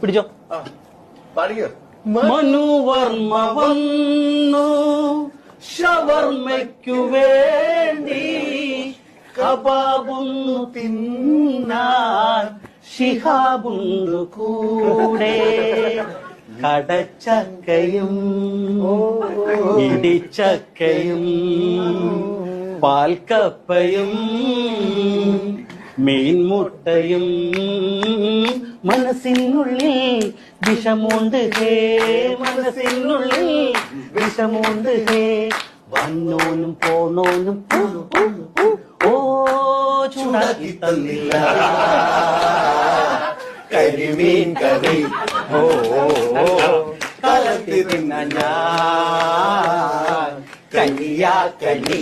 പിടിച്ചോ. പാടിക്കോ. മനുവർമ്മ വന്നു ഷവർമ്മയ്ക്കു വേണ്ടി കബാബുന്നു തിന്നാൻ ഷിഹാബുന്നു കൂടെ കടച്ചക്കയും ഇടിച്ചക്കയും പാൽക്കപ്പയും മീൻമുട്ടയും മനസ്സിനുള്ളിൽ വിഷമുണ്ട് ഹേ മനസ്സിനുള്ളിൽ വിഷമുണ്ട് ഹേ. വന്നോനും പോന്നോനും ഓ ചൂടാക്കി തന്നില്ല. കരിമീൻ കറി. ഓ കലത്തി തിന്ന ഞാൻ. കനിയാ കനി.